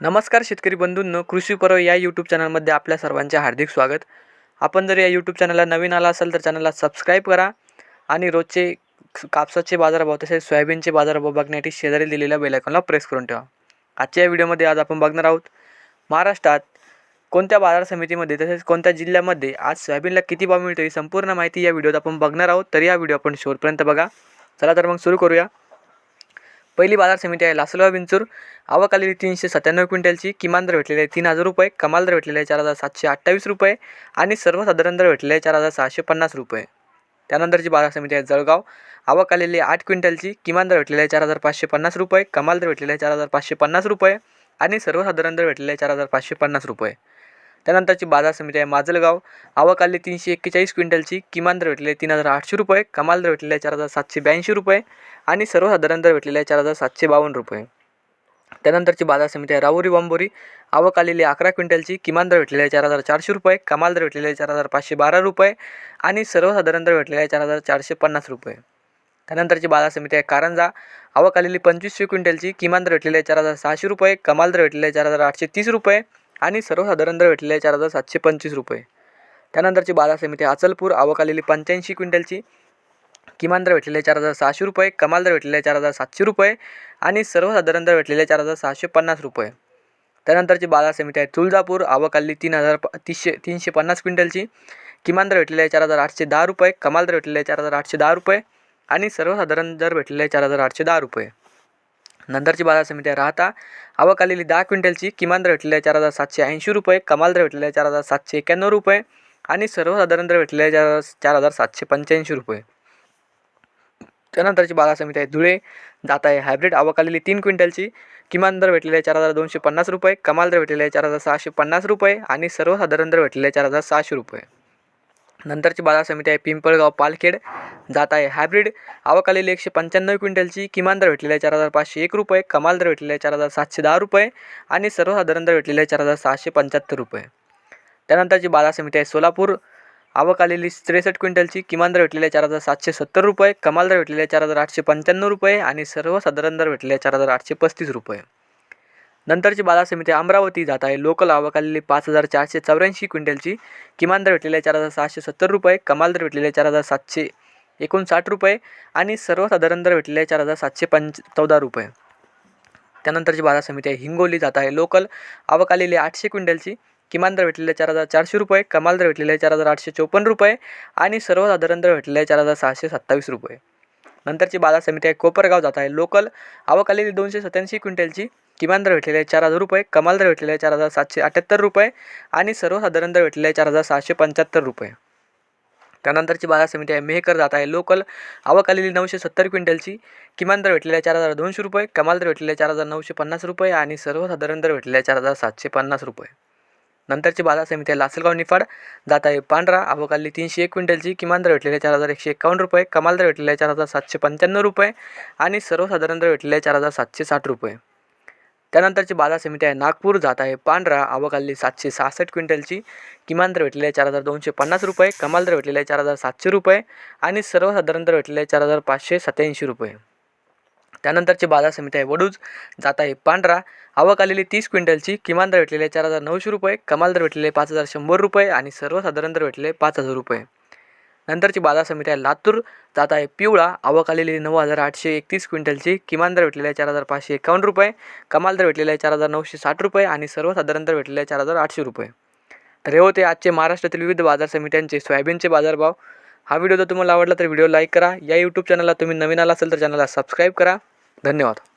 नमस्कार शेतकरी बंधूंनो कृषी पर्व या यूट्यूब चॅनलमध्ये आपल्या सर्वांचे हार्दिक स्वागत. आपण जर या यूट्यूब चॅनलला नवीन आला असाल तर चॅनलला सबस्क्राईब करा आणि रोजचे कापसाचे बाजारभाव तसेच सोयाबीनचे बाजारभाव बघण्यासाठी शेजारी दिलेल्या बेलायकॉनला प्रेस करून ठेवा. आजच्या या व्हिडिओमध्ये आज आपण बघणार आहोत महाराष्ट्रात कोणत्या बाजार समितीमध्ये तसेच कोणत्या जिल्ह्यामध्ये आज सोयाबीनला किती भाव मिळतो ही संपूर्ण माहिती या व्हिडिओत आपण बघणार आहोत. तर या व्हिडिओ आपण शेवटपर्यंत बघा. चला तर मग सुरू करूया. पहिली बाजार समिती आहे लासलगाव विंचूर आवक आलेली तीनशे सत्त्याण्णव क्विंटलची. किमान दर भेटलेले आहे तीन हजार रुपये. कमाल दर भेटलेले आहे चार हजार सातशे अठ्ठावीस रुपये. आणि सर्वसाधारण दर भेटलेला आहे चार हजार सहाशे पन्नास रुपये. त्यानंतरची बाजार समिती आहे जळगाव. आवक आलेली आठ क्विंटलची. किमान दर भेटलेला आहे चार हजार पाचशे पन्नास रुपये. कमाल दर भेटलेले आहे चार हजार पाचशे पन्नास रुपये. आणि सर्वसाधारण दर भेटलेला आहे चार हजार पाचशे पन्नास रुपये. त्यानंतरची बाजार समिती आहे माजलगाव. आवक आली तीनशे एक्केचाळीस क्विंटलची. किमान दर भेटलेले तीन हजार आठशे रुपये. कमाल दर भेटलेले आहे चार हजार सातशे ब्याऐंशी रुपये. आणि सर्वसाधारण दर भेटलेले आहे चार हजार सातशे बावन्न रुपये. त्यानंतरची बाजार समिती आहे राहुरी वांबोरी आवक आलेली अकरा क्विंटलची. किमान दर भेटलेले आहे चार हजार चारशे रुपये. कमाल दर भेटलेले आहे चार हजार पाचशे बारा रुपये. आणि सर्वसाधारण दर भेटलेले आहे चार हजार चारशे पन्नास रुपये. त्यानंतरची बाजार समिती आहे कारंजा. आवक आलेली पंचवीसशे क्विंटलची. किमान दर भेटलेले आहे चार हजार सहाशे रुपये. कमाल दर भेटलेले आहे चार हजार आठशे तीस रुपये. आणि सर्वसाधारण दर भेटलेले चार हजार सातशे पंचवीस रुपये. त्यानंतरची बाजार समिती आहे अचलपूर आवक आलेली पंच्याऐंशी क्विंटलची. किमान दर भेटलेले चार हजार सहाशे रुपये कमाल दर भेटलेले चार हजार सातशे रुपये आणि सर्वसाधारण दर भेटलेले चार हजार सहाशे पन्नास रुपये. त्यानंतरची बाजार समिती आहे तुळजापूर आवक आलेली तीन हजार प तीसशे तीनशे पन्नास क्विंटलची. किमान दर भेटलेले चार हजार आठशे दहा रुपये कमाल दर भेटलेले चार हजार आठशे दहा रुपये आणि सर्वसाधारण दर भेटलेले आहे चार हजार आठशे दहा रुपये. नंतरची बाजार समिती आहे राहता. आवक आलेली दहा क्विंटलची किमान दर भेटलेले आहे चार हजार सातशे ऐंशी रुपये कमाल दर भेटलेले चार हजार सातशे एक्याण्णव रुपये आणि सर्वसाधारण दर भेटलेले चार चार हजार सातशे पंच्याऐंशी रुपये. त्यानंतरची बाजार समिती आहे धुळे. जात आहे हायब्रिड. आवक आलेली तीन क्विंटलची किमान दर भेटलेले चार हजार दोनशे पन्नास रुपये कमाल दर भेटलेले आहे चार हजार सहाशे पन्नास रुपये आणि सर्वसाधारण दर भेटलेले चार हजार सहाशे रुपये. नंतरची बाजार समिती आहे पिंपळगाव पालखेड. जात आहे. हायब्रिड आवक आलेली एकशे पंच्याण्णव क्विंटलची किमान दर भेटलेले आहे चार हजार पाचशे एक रुपये कमाल दर भेटलेले आहे चार हजार सातशे दहा रुपये आणि सर्वसाधारण दर भेटलेले आहे चार हजार सहाशे पंच्याहत्तर रुपये. त्यानंतरची बाजार समिती आहे सोलापूर आवक आलेली त्रेसष्ट क्विंटलची किमान दर भेटलेले आहे चार हजार सातशे सत्तर रुपये कमाल दर भेटलेले आहे चार हजार आठशे पंच्याण्णव रुपये आणि सर्वसाधारण दर भेटलेले आहे चार हजार आठशे पस्तीस रुपये. नंतरची बाजार समिती अमरावती जात आहे. लोकल आवक आलेली पाच हजार चारशे चौऱ्याऐंशी क्विंटलची किमान दर भेटलेल्या आहे चार हजार सहाशे सत्तर रुपये कमाल दर भेटलेले चार हजार सातशे एकोणसाठ रुपये आणि सर्वसाधारण दर भेटलेले आहे चार हजार सातशे पंच चौदा रुपये. त्यानंतरची बाजार समिती आहे हिंगोली जात आहे. लोकल आवक आलेली आठशे क्विंटलची. किमान दर भेटलेले आहे चार हजार चारशे रुपये कमाल दर भेटलेले आहे चार हजार आठशे चोपन्न रुपये आणि सर्वसाधारण दर भेटलेले आहे चार हजार सहाशे सत्तावीस रुपये. नंतरची बाजार समिती आहे कोपरगाव जात आहे. लोकल आवक आलेली दोनशे सत्याऐंशी क्विंटलची. किमान दर भेटलेले आहे चार हजार रुपये कमाल दर भेटलेले आहे चार हजार सातशे अठ्ठ्याहत्तर रुपये आणि सर्वसाधारण दर भेटलेले आहे चार हजार सहाशे पंच्याहत्तर रुपये. त्यानंतरची बाजार समिती आहे. मेहकर जात आहे. लोकल आवक आलेली नऊशे सत्तर क्विंटलची. किमान दर भेटलेल्या चार हजार दोनशे रुपये कमाल दर भेटलेले चार हजार नऊशे पन्नास रुपये आणि सर्वसाधारण दर भेटलेल्या चार हजार सातशे पन्नास रुपये. नंतरची बाजार समिती आहे. लासलगाव निफाड जात आहे. पांढरा आवक आलेली तीनशे एक क्विंटलची. किमान दर भेटलेले चार हजार एकशे एकावन्न रुपये कमाल दर भेटलेले चार हजार सातशे पंच्याण्णव रुपये आणि सर्वसाधारण दर भेटलेले आहे चार हजार सातशे साठ रुपये. त्यानंतरची बाजार समिती आहे. नागपूर जात आहे. पांढरा आवक आलेली सातशे सहासष्ट क्विंटलची किमान दर भेटलेले आहे चार हजार दोनशे पन्नास रुपये कमाल दर भेटलेले आहे चार हजार सातशे रुपये आणि सर्वसाधारण दर भेटलेले आहे चार हजार पाचशे सत्याऐंशी रुपये. त्यानंतरची बाजार समिती आहे. वडूज जात आहे. पांढरा आवक आलेली तीस क्विंटलची किमान दर भेटलेले आहे चार हजार नऊशे रुपये कमाल दर भेटलेले पाच हजार शंभर रुपये आणि सर्वसाधारण दर भेटलेले पाच हजार रुपये. नंतरची बाजार समिती आहे लातूर. जात आहे पिवळा. आवक आलेली नऊ हजार आठशे एकतीस क्विंटलची. किमान दर भेटलेला आहे चार हजार पाचशे एकावन्न रुपये. कमाल दर भेटलेला आहे चार हजार नऊशे साठ रुपये आणि सर्वसाधारण दर भेटलेला आहे चार हजार आठशे रुपये. तर हे होते आजचे महाराष्ट्रातील विविध बाजार समित्यांचे सोयाबीनचे बाजारभाव. हा व्हिडिओ जर तुम्हाला आवडला तर व्हिडिओ लाईक करा. या यूट्यूब चॅनलला तुम्ही नवीन आला असेल तर चॅनलला सबस्क्राईब करा. धन्यवाद.